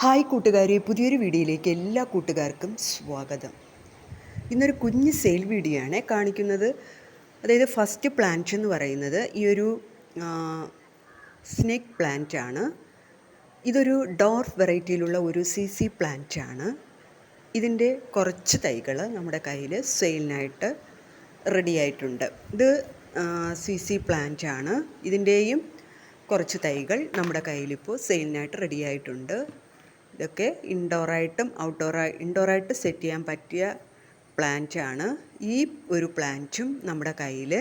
Hi കൂട്ടുകാരെ പുതിയൊരു വീഡിയോയിലേക്ക് എല്ലാ കൂട്ടുകാർക്കും സ്വാഗതം. ഇന്നൊരു കുഞ്ഞ് സെയിൽ വീഡിയോ ആണ് കാണിക്കുന്നത്. അതായത് ഫസ്റ്റ് പ്ലാന്റ് എന്ന് പറയുന്നത് ഈ ഒരു സ്നേക്ക് പ്ലാന്റ് ആണ്. ഇതൊരു ഡോർഫ് വെറൈറ്റിയിലുള്ള ഒരു സി സി പ്ലാന്റ് ആണ്. ഇതിന്റെ കുറച്ച് തൈകൾ നമ്മുടെ കയ്യിൽ സെയിലിനായിട്ട് റെഡി ആയിട്ടുണ്ട്. ഇത് സി സി പ്ലാന്റ് ആണ്. ഇതിന്റെയും കുറച്ച് തൈകൾ നമ്മുടെ കയ്യിലിപ്പോൾ സെയിലിനായിട്ട് റെഡി ആയിട്ടുണ്ട്. ഇതൊക്കെ ഇൻഡോറായിട്ടും ഔട്ട്ഡോറായി ഇൻഡോറായിട്ട് സെറ്റ് ചെയ്യാൻ പറ്റിയ പ്ലാന്റ് ആണ് ഈ ഒരു പ്ലാന്റും നമ്മുടെ കയ്യിൽ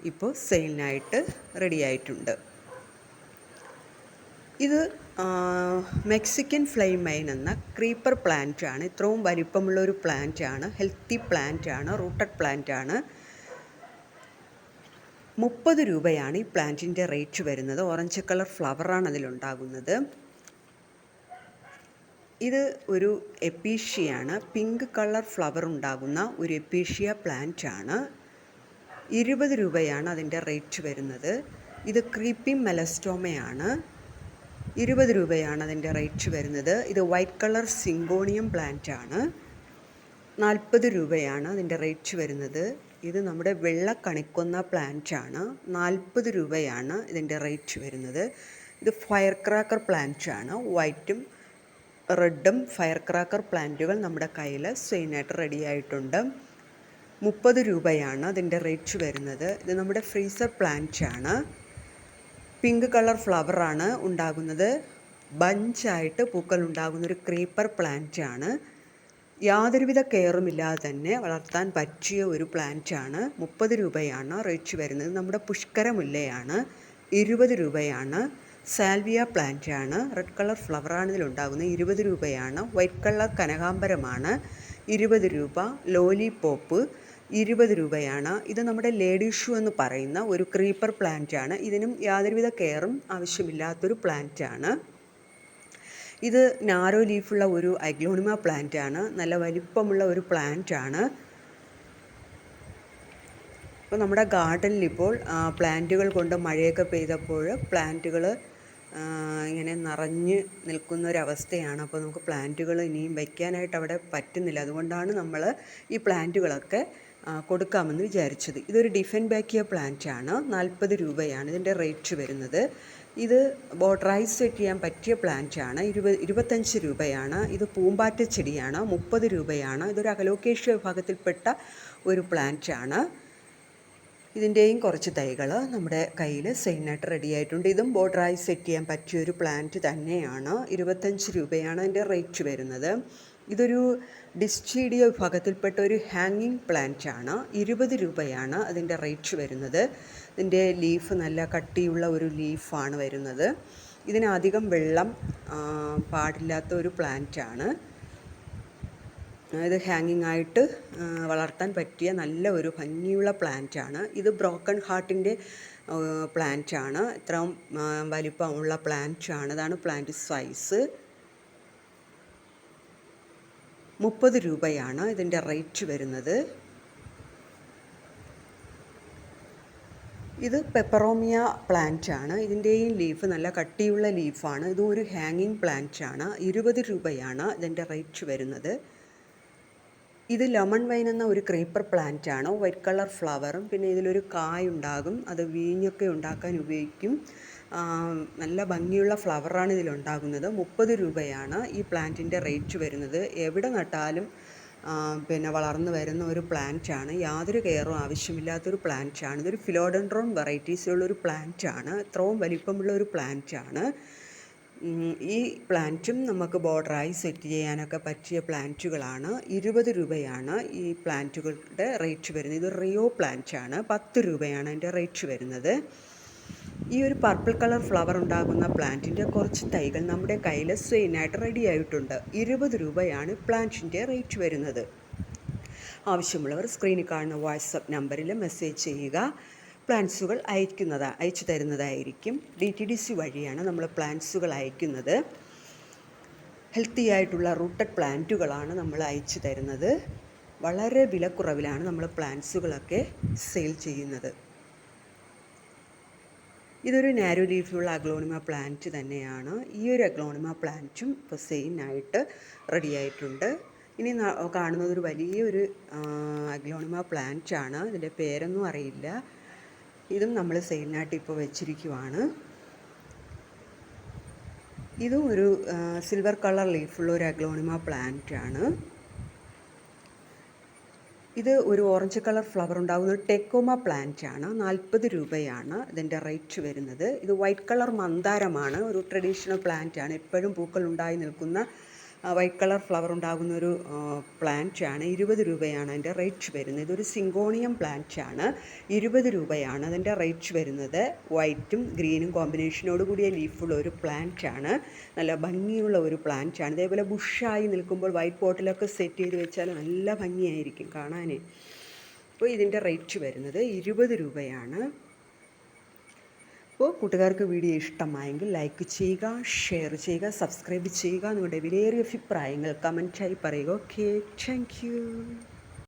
ഇപ്പോൾ സെയിലിനായിട്ട് റെഡി ആയിട്ടുണ്ട്. ഇത് മെക്സിക്കൻ ഫ്ലെയിം മൈൻ എന്ന ക്രീപ്പർ പ്ലാന്റ് ആണ് ഇത്രയും വലിപ്പമുള്ള ഒരു പ്ലാന്റ് ആണ് ഹെൽത്തി പ്ലാന്റ് ആണ് റൂട്ടഡ് പ്ലാന്റ് ആണ് മുപ്പത് രൂപയാണ് ഈ പ്ലാന്റിന്റെ റേറ്റ് വരുന്നത്. ഓറഞ്ച് കളർ ഫ്ലവറാണ് അതിലുണ്ടാകുന്നത്. ഇത് ഒരു എപ്പീഷ്യയാണ് പിങ്ക് കളർ ഫ്ലവർ ഉണ്ടാകുന്ന ഒരു എപ്പീഷ്യ പ്ലാന്റ് ആണ്. ഇരുപത് രൂപയാണ് അതിന്റെ റേറ്റ് വരുന്നത്. ഇത് ക്രീപ്പിംഗ് മെലസ്റ്റോമയാണ്. ഇരുപത് രൂപയാണ് അതിന്റെ റേറ്റ് വരുന്നത്. ഇത് വൈറ്റ് കളർ സിങ്കോണിയം പ്ലാന്റ് ആണ്. നാൽപ്പത് രൂപയാണ് അതിന്റെ റേറ്റ് വരുന്നത്. ഇത് നമ്മുടെ വെള്ള കണിക്കൊന്ന പ്ലാന്റ് ആണ്. നാൽപ്പത് രൂപയാണ് ഇതിന്റെ റേറ്റ് വരുന്നത്. ഇത് ഫയർ ക്രാക്കർ പ്ലാന്റ് ആണ്. വൈറ്റും റെഡും ഫയർ ക്രാക്കർ പ്ലാന്റുകൾ നമ്മുടെ കയ്യിൽ സെയിനായിട്ട് റെഡി ആയിട്ടുണ്ട്. മുപ്പത് രൂപയാണ് അതിന്റെ റേറ്റ് വരുന്നത്. ഇത് നമ്മുടെ ഫ്രീസർ പ്ലാന്റ് ആണ്. പിങ്ക് കളർ ഫ്ലവറാണ് ഉണ്ടാകുന്നത്. ബഞ്ചായിട്ട് പൂക്കൾ ഉണ്ടാകുന്ന ഒരു ക്രീപ്പർ പ്ലാന്റ് ആണ്. യാതൊരുവിധ കെയറുമില്ലാതെ തന്നെ വളർത്താൻ പറ്റിയ ഒരു പ്ലാന്റ് ആണ്. മുപ്പത് രൂപയാണ് റേറ്റ് വരുന്നത്. നമ്മുടെ പുഷ്കര മുല്ലയാണ്. ഇരുപത് രൂപയാണ്. സാൽവിയ പ്ലാന്റ് ആണ് റെഡ് കളർ ഫ്ലവറാണ് ഇതിലുണ്ടാകുന്നത്. ഇരുപത് രൂപയാണ്. വൈറ്റ് കളർ കനകാംബരമാണ്. ഇരുപത് രൂപ. ലോലിപോപ്പ് ഇരുപത് രൂപയാണ്. ഇത് നമ്മുടെ ലേഡി ഷൂ എന്ന് പറയുന്ന ഒരു ക്രീപ്പർ പ്ലാന്റ് ആണ് ഇതിനും യാതൊരുവിധ കെയറും ആവശ്യമില്ലാത്തൊരു പ്ലാന്റ് ആണ് ഇത് നാരോ ലീഫുള്ള ഒരു അഗ്ലോണിമ പ്ലാന്റ് ആണ് നല്ല വലിപ്പമുള്ള ഒരു പ്ലാന്റ് ആണ് അപ്പോൾ നമ്മുടെ ഗാർഡനിൽ ഇപ്പോൾ പ്ലാന്റുകൾ കൊണ്ട് മഴയൊക്കെ പെയ്തപ്പോൾ പ്ലാന്റുകൾ ഇങ്ങനെ നിറഞ്ഞ് നിൽക്കുന്ന ഒരവസ്ഥയാണ് അപ്പോൾ നമുക്ക് പ്ലാന്റുകൾ ഇനിയും വയ്ക്കാനായിട്ട് അവിടെ പറ്റുന്നില്ല. അതുകൊണ്ടാണ് നമ്മൾ ഈ പ്ലാന്റുകളൊക്കെ കൊടുക്കാമെന്ന് വിചാരിച്ചത്. ഇതൊരു ഡിഫൻ ബാക്കിയ ആണ്. നാൽപ്പത് രൂപയാണ് ഇതിന്റെ റേറ്റ് വരുന്നത്. ഇത് ബോട്ടറൈസ് സെറ്റ് ചെയ്യാൻ പറ്റിയ പ്ലാന്റ് ആണ്. ഇരുപത് ഇരുപത്തഞ്ച് രൂപയാണ്. ഇത് പൂമ്പാറ്റ ചെടിയാണ്. മുപ്പത് രൂപയാണ്. ഇതൊരു അകലോക്കേഷ്യ വിഭാഗത്തിൽപ്പെട്ട ഒരു പ്ലാന്റ് ആണ്. ഇതിന്റെയും കുറച്ച് തൈകൾ നമ്മുടെ കയ്യിൽ സെയിനായിട്ട് റെഡി ആയിട്ടുണ്ട്. ഇതും ബോർഡറായി സെറ്റ് ചെയ്യാൻ പറ്റിയ ഒരു പ്ലാന്റ് തന്നെയാണ്. ഇരുപത്തഞ്ച് രൂപയാണ് അതിന്റെ റേറ്റ് വരുന്നത്. ഇതൊരു ഡിസ്റ്റീഡിയ വിഭാഗത്തിൽപ്പെട്ട ഒരു ഹാങ്ങിങ് പ്ലാന്റ് ആണ്. ഇരുപത് രൂപയാണ് അതിന്റെ റേറ്റ് വരുന്നത്. ഇതിന്റെ ലീഫ് നല്ല കട്ടിയുള്ള ഒരു ലീഫാണ് വരുന്നത്. ഇതിനധികം വെള്ളം പാടില്ലാത്ത ഒരു പ്ലാന്റ് ആണ്. ഇത് ഹാങ്ങിങ് ആയിട്ട് വളർത്താൻ പറ്റിയ നല്ല ഒരു ഭംഗിയുള്ള പ്ലാന്റ് ആണ്. ഇത് ബ്രോക്കൺ ഹാർട്ടിന്റെ പ്ലാന്റ് ആണ്. ഇത്രയും വലിപ്പമുള്ള പ്ലാന്റ് ആണ്. ഇതാണ് പ്ലാന്റ് സൈസ് മുപ്പത് രൂപയാണ് ഇതിന്റെ റേറ്റ് വരുന്നത്. ഇത് പെപ്പറോമിയ പ്ലാന്റ് ആണ്. ഇതിന്റെയും ലീഫ് നല്ല കട്ടിയുള്ള ലീഫാണ് ഇതും ഒരു ഹാങ്ങിങ് പ്ലാന്റ് ആണ്. ഇരുപത് രൂപയാണ് ഇതിന്റെ റേറ്റ് വരുന്നത്. ഇത് ലെമൺ വൈൻ എന്ന ഒരു ക്രീപ്പർ പ്ലാന്റ് ആണ്? വൈറ്റ് കളർ ഫ്ലവറും പിന്നെ ഇതിലൊരു കായ് ഉണ്ടാകും അത് വീഞ്ഞൊക്കെ ഉണ്ടാക്കാൻ ഉപയോഗിക്കും. നല്ല ഭംഗിയുള്ള ഫ്ലവറാണ് ഇതിലുണ്ടാകുന്നത്. മുപ്പത് രൂപയാണ് ഈ പ്ലാന്റിന്റെ റേറ്റ് വരുന്നത്. എവിടെ നട്ടാലും പിന്നെ വളർന്നു വരുന്ന ഒരു പ്ലാന്റ് ആണ്. യാതൊരു കെയറും ആവശ്യമില്ലാത്തൊരു പ്ലാന്റ് ആണ്. ഇതൊരു ഫിലോഡൻഡ്രോൺ വെറൈറ്റീസിലുള്ള ഒരു പ്ലാന്റ് ആണ്. ഇത്രയും വലിപ്പമുള്ള ഒരു പ്ലാന്റ് ആണ്. ഈ പ്ലാന്റും നമുക്ക് ബോർഡറായി സെറ്റ് ചെയ്യാനൊക്കെ പറ്റിയ പ്ലാന്റുകളാണ്. ഇരുപത് രൂപയാണ് ഈ പ്ലാന്റുകളുടെ റേറ്റ് വരുന്നത്. ഇത് റിയോ പ്ലാന്റ് ആണ് പത്ത് രൂപയാണ് അതിന്റെ റേറ്റ് വരുന്നത്. ഈ ഒരു പർപ്പിൾ കളർ ഫ്ലവർ ഉണ്ടാകുന്ന പ്ലാന്റിന്റെ കുറച്ച് തൈകൾ നമ്മുടെ കയ്യിൽ സെയിനായിട്ട് റെഡി ആയിട്ടുണ്ട്. ഇരുപത് രൂപയാണ് പ്ലാന്റിന്റെ റേറ്റ് വരുന്നത്. ആവശ്യമുള്ളവർ സ്ക്രീനിൽ കാണുന്ന വാട്സപ്പ് നമ്പറിൽ മെസ്സേജ് ചെയ്യുക. പ്ലാൻസുകൾ അയക്കുന്നത് അയച്ചു തരുന്നതായിരിക്കും. ഡി ടി ഡി സി വഴിയാണ് നമ്മൾ പ്ലാൻസുകൾ അയക്കുന്നത്. ഹെൽത്തി ആയിട്ടുള്ള റൂട്ടഡ് പ്ലാന്റുകളാണ് നമ്മൾ അയച്ചു തരുന്നത്. വളരെ വിലക്കുറവിലാണ് നമ്മൾ പ്ലാന്റ്സുകളൊക്കെ സെയിൽ ചെയ്യുന്നത്. ഇതൊരു നാരോ ലീഫുള്ള അഗ്ലോണിമ പ്ലാന്റ് തന്നെയാണ്. ഈ ഒരു അഗ്ലോണിമ പ്ലാന്റും ഇപ്പോൾ സെയിനായിട്ട് റെഡി ആയിട്ടുണ്ട്. ഇനി കാണുന്നത് ഒരു വലിയൊരു അഗ്ലോണിമ പ്ലാന്റ് ആണ് ഇതിന്റെ പേരൊന്നും അറിയില്ല. ഇതും നമ്മൾ സെയിലിനായിട്ട് ഇപ്പോൾ വെച്ചിരിക്കുവാണ്. ഇതും ഒരു സിൽവർ കളർ ലീഫുള്ള ഒരു അഗ്ലോണിമ പ്ലാന്റ് ആണ്. ഇത് ഒരു ഓറഞ്ച് കളർ ഫ്ലവർ ഉണ്ടാകുന്ന ടെക്കോമ പ്ലാന്റ് ആണ്. നാൽപ്പത് രൂപയാണ് ഇതിന്റെ റേറ്റ് വരുന്നത്. ഇത് വൈറ്റ് കളർ മന്ദാരമാണ്. ഒരു ട്രഡീഷണൽ പ്ലാന്റ് ആണ്. എപ്പോഴും പൂക്കൾ ഉണ്ടായി നിൽക്കുന്ന വൈറ്റ് കളർ ഫ്ലവർ ഉണ്ടാകുന്ന ഒരു പ്ലാന്റ് ആണ്. ഇരുപത് രൂപയാണ് അതിന്റെ റേറ്റ് വരുന്നത്. ഇതൊരു സിങ്കോണിയം പ്ലാന്റ് ആണ്. ഇരുപത് രൂപയാണ് അതിന്റെ റേറ്റ് വരുന്നത്. വൈറ്റും ഗ്രീനും കോമ്പിനേഷനോട് കൂടിയ ലീഫുള്ള ഒരു പ്ലാന്റ് ആണ്. നല്ല ഭംഗിയുള്ള ഒരു പ്ലാന്റ് ആണ്. ഇതേപോലെ ബുഷായി നിൽക്കുമ്പോൾ വൈറ്റ് പോട്ടിലൊക്കെ സെറ്റ് ചെയ്ത് വെച്ചാൽ നല്ല ഭംഗിയായിരിക്കും കാണാനേ അപ്പോൾ ഇതിന്റെ റേറ്റ് വരുന്നത് ഇരുപത് രൂപയാണ്. അപ്പോൾ കൂട്ടുകാർക്ക് വീഡിയോ ഇഷ്ടമായെങ്കിൽ ലൈക്ക് ചെയ്യുക ഷെയർ ചെയ്യുക സബ്സ്ക്രൈബ് ചെയ്യുക നിങ്ങളുടെ വിലയേറിയ അഭിപ്രായങ്ങൾ കമന്റായി പറയുക. Okay thank